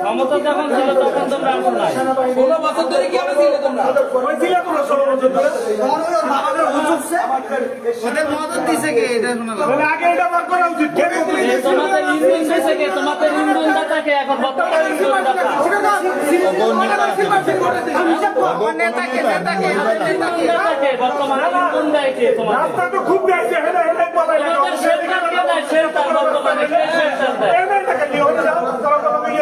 ক্ষমতা যখন ছিল তখন তোমরা আসো নাই ষোলো বছর ধরে কি আমরা ছিলে তোমরা হয়েছিল কোনো ষোলো বছর ধরে ওদের মদত দিছে কে এটা শোনা আগে এটা বার করা উচিত কে তোমাদের ইন্ধন দিছে কে তোমাদের ইন্ধন দাতাকে এখন বর্তমান ইন্ধন দাতা ইন্ধন দাতাকে বর্তমান ইন্ধন কে তোমাদের রাস্তা তো খুব গেছে হেলে হেলে বলাই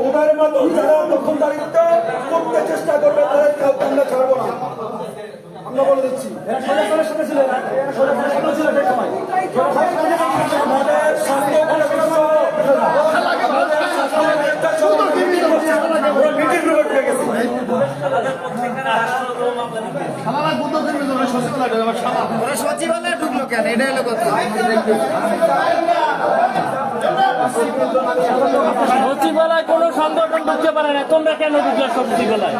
ওদের মতো যারা দখলদারিত্ব করতে চেষ্টা করবে তাদের কাউকে আমরা ছাড়বো না। আমরা বলে দিচ্ছি। সচিবালয়ে কেন এটা হলো কথা। সচিবালয় কোনো সংগঠন ঢুকতে পারে না। তোমরা কেন ঢুকলে সচিবালয়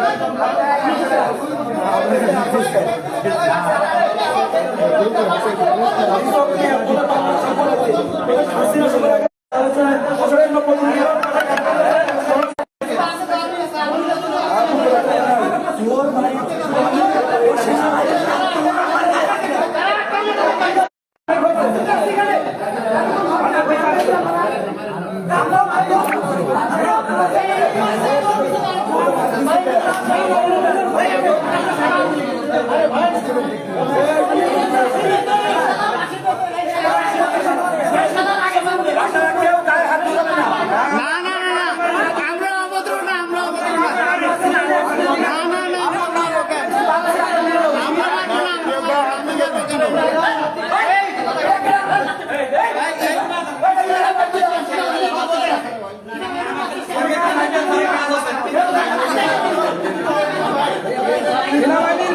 না না না আমরা অভদ্র না আমরা অভদ্র না না না না আমরা পাবো কেন আমরা পাবো না আমরা পাবো, আমরা যাব কেন সেনাবাহিনীর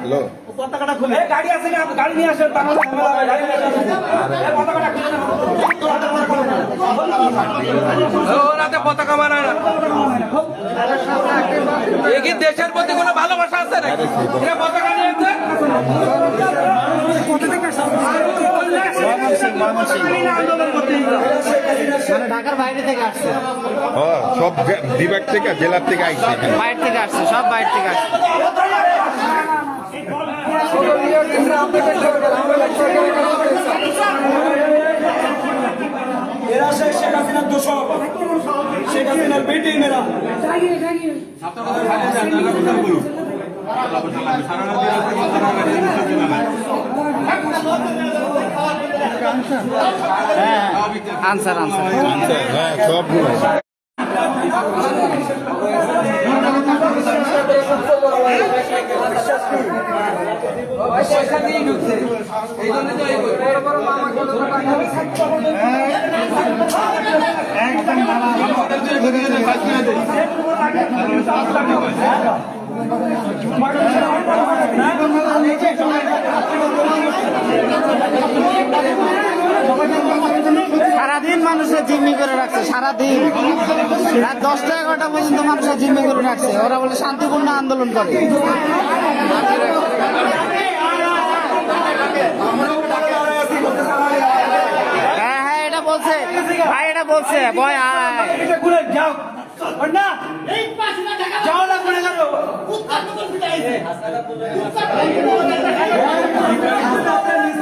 হ্যালো। পতাকাটা খুলে। এই গাড়ি আছে না গাড়ি নিয়ে আসেন তাহলে ঝামেলা হবে, গাড়ি নিয়ে আসেন এই পতাকাটা খুলে। ওরাতে পতাকা না। কি দেশের প্রতি কোনো ভালোবাসা আছে নাকি? পতাকা নিয়ে মানে ঢাকার বাইরে থেকে আসছে। ও সব বিভাগ থেকে জেলার থেকে আইছে এখানে। বাইরে থেকে আসছে সব বাইরে থেকে আসছে। এরা সেই শেখ হাসিনার দোষক। শেখ হাসিনার বেটি মেয়েরা। আনসার আনসার। হ্যাঁ সবগুলো সারাদিন মানুষের জিম্মি করে রাখছে, সারাদিন। রাত দশটা এগারোটা পর্যন্ত মানুষের জিম্মি করে রাখছে। ওরা বলে শান্তিপূর্ণ আন্দোলন করে হ্যাঁ হ্যাঁ এটা বলছে ভাই এটা বলছে যাও না যাও না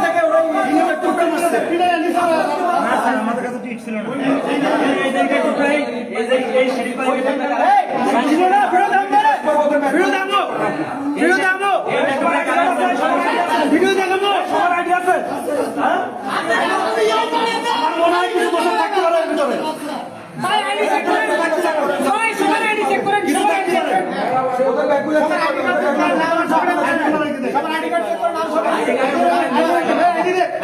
থেকে ওরা ইঞ্জিনের টুকরা মারছে। এই, ছিল না, ফেরত আনবে রে। ফেরত আনব। ফেরত আনব। ভিডিও দেখাবো সবার আইডি আছে হ্যাঁ? আমার মনে হয় কিছু বছর থাকতে পারে এর ভিতরে কিছু থাকতে পারে। ওদের ব্যাগগুলো check করো। সবার আইডি কার্ড check করো, নাম সবার আইডি কার্ড check করো। এই, এই, এই, এই, আচ্ছা আচ্ছা আচ্ছা সবগুলো আইডি নিয়ে আনেন আইডি নিয়ে আনেন এর ভিতরে ভুয়া আছে কিনা দেখেন সব আইডি নিয়ে নেন সব আইডি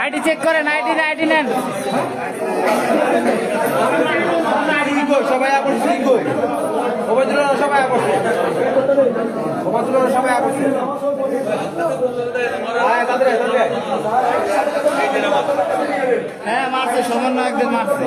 আইডি চেক করেন, আইডি আইডি নেন। সবাই আকর্ষণ কই ওবায়দুল্লাহ সবাই আকর্ষণ ওবায়দুল্লাহ সবাই আকর্ষণ হ্যাঁ মারছে সমন্বয় একদিন মারছে।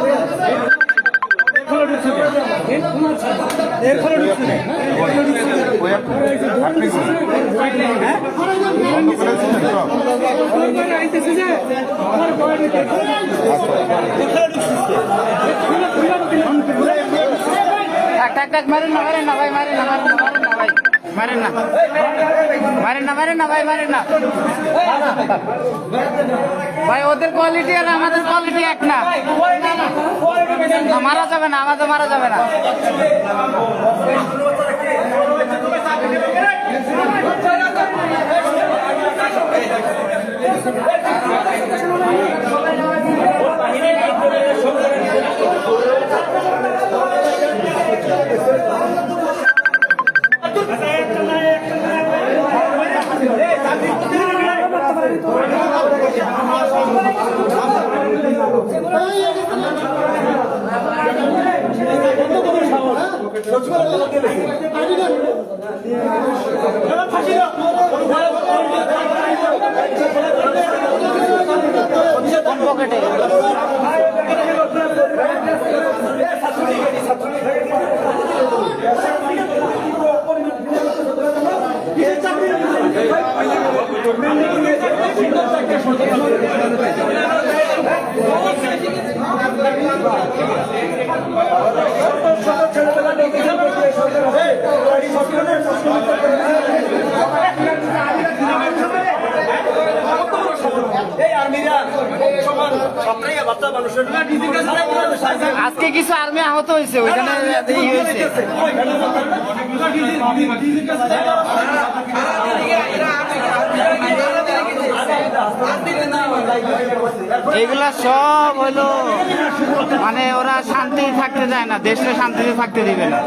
টাক টাক মারেন না মারেন না মারেন না মারেন মারেন না। মারেন না মারেন না ভাই, মারেন না। ভাই, ওদের কোয়ালিটি আর আমাদের কোয়ালিটি এক না। মারা যাবে না, আমাদের মারা যাবে না। কোন সরকার গাড়ি সরকারের আজকে কিছু আর্মি আহত হয়েছে ওইখানে এগুলা সব হলো মানে ওরা শান্তি থাকতে চায় না দেশে শান্তিতে থাকতে দিবে না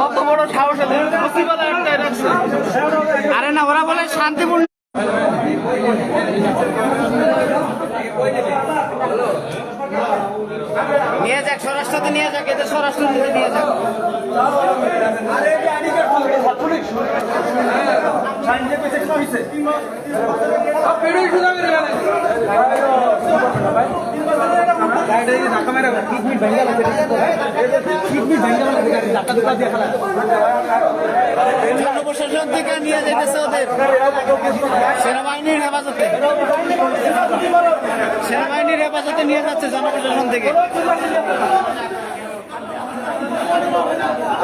কত বড় সাহস। আরে না ওরা বলে শান্তিপূর্ণ নিয়ে যাক স্বরাষ্ট্রতে নিয়ে যাক এদের স্বরাষ্ট্রতে নিয়ে যাক। জনপ্রশাসন থেকে নিয়ে যেতেছে ওদের। সেনাবাহিনীর হেফাজতে। সেনাবাহিনীর হেফাজতে নিয়ে যাচ্ছে জনপ্রশাসন থেকে।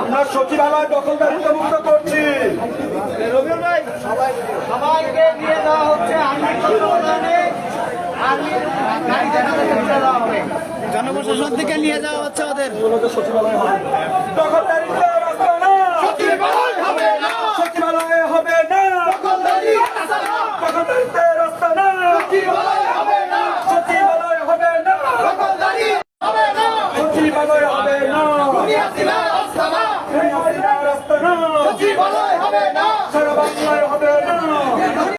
আমরা সচিবালয় দখলদারিত্ব মুক্ত করছি। সবাইকে নিয়ে যাওয়া হচ্ছে। জনপ্রশাসন থেকে নিয়ে যাওয়া হচ্ছে ওদের। সচিবালয় হবে না। সচিবালয় হবে না। দখলদারিত্বের রাস্তা না। সচিবালয় হবে না। সচিবালয় হবে না। সচিবালয় হবে না। রাস্তা হবে না।